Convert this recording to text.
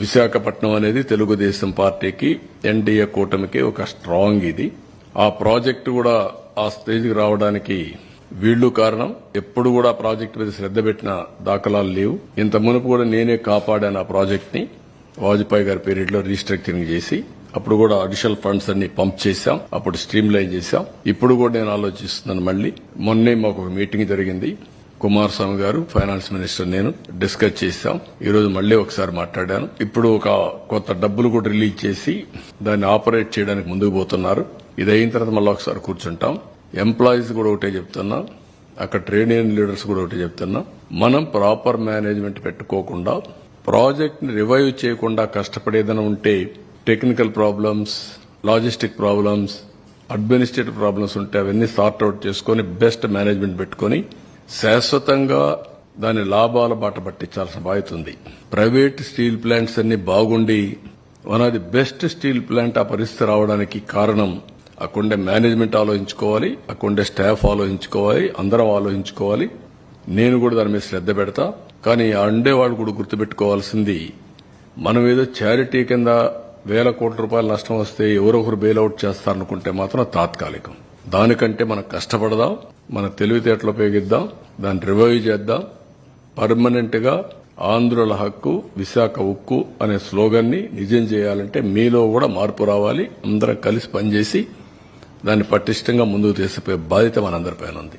విశాఖపట్నం అనేది తెలుగుదేశం పార్టీకి ఎన్డీఏ కూటమికి ఒక స్ట్రాంగ్ ఇది. ఆ ప్రాజెక్టు కూడా ఆ స్టేజ్కి రావడానికి వీళ్ళు కారణం. ఎప్పుడు కూడా ప్రాజెక్ట్ ప్రాజెక్టు మీద శ్రద్ధ పెట్టిన దాఖలాలు లేవు. ఇంత మునుపు కూడా నేనే కాపాడాను ఆ ప్రాజెక్ట్ని వాజ్పేయి గారి పీరియడ్లో రీస్ట్రక్చరింగ్ చేసి అప్పుడు కూడా అడిషనల్ ఫండ్స్ అన్ని పంప్ చేశాం. అప్పుడు స్ట్రీమ్ లైన్ చేశాం. ఇప్పుడు కూడా నేను ఆలోచిస్తున్నాను మళ్ళీ. మొన్నే మాకు ఒక మీటింగ్ జరిగింది. కుమారస్వామి గారు ఫైనాన్స్ మినిస్టర్ నేను డిస్కస్ చేశాం. ఈ రోజు మళ్ళీ ఒకసారి మాట్లాడాను. ఇప్పుడు ఒక కొత్త డబ్బులు కూడా రిలీజ్ చేసి దాన్ని ఆపరేట్ చేయడానికి ముందుకు పోతున్నారు. ఇది అయిన తర్వాత మళ్ళీ ఒకసారి కూర్చుంటాం. ఎంప్లాయీస్ కూడా ఒకటే చెప్తున్నా. అక్కడ ట్రేడ్ యూనియన్ లీడర్స్ కూడా ఒకటే చెప్తున్నా. మనం ప్రాపర్ మేనేజ్మెంట్ పెట్టుకోకుండా ప్రాజెక్ట్ని రివైవ్ చేయకుండా కష్టపడేదన ఉంటే technical problems logistic problems administrative problems ఉంటే అవన్నీ సార్ట్ అవుట్ చేసుకుని బెస్ట్ మేనేజ్మెంట్ పెట్టుకుని శాశ్వతంగా దాని లాభాల బాట పట్టించాల్సిన బాధ్యత ఉంది. ప్రైవేట్ స్టీల్ ప్లాంట్స్ అన్ని బాగుండి one of the best steel plant ఆ పరిస్థితి రావడానికి కారణం అక్కడే మేనేజ్మెంట్ ఆలోచించుకోవాలి అక్కడే స్టాఫ్ ఆలోచించుకోవాలి అందరం ఆలోచించుకోవాలి. నేను కూడా దాని మీద శ్రద్ధ పెడతా. కానీ ఆ ఉండేవాళ్ళు కూడా గుర్తుపెట్టుకోవాల్సింది మనం ఏదో చారిటీ కింద వేల కోట్ల రూపాయల నష్టం వస్తే ఎవరొకరు బెయిల్అవుట్ చేస్తారనుకుంటే మాత్రం తాత్కాలికం. దానికంటే మనం కష్టపడదాం. మన తెలివితేటలు ఉపయోగిద్దాం దాన్ని రివైవ్ చేద్దాం. పర్మనెంట్గా ఆంధ్రుల హక్కు విశాఖ ఉక్కు అనే స్లోగన్ని నిజం చేయాలంటే మీలో కూడా మార్పు రావాలి. అందరం కలిసి పనిచేసి దాన్ని పటిష్టంగా ముందుకు తీసుకుపోయే బాధ్యత మనందరిపైన ఉంది.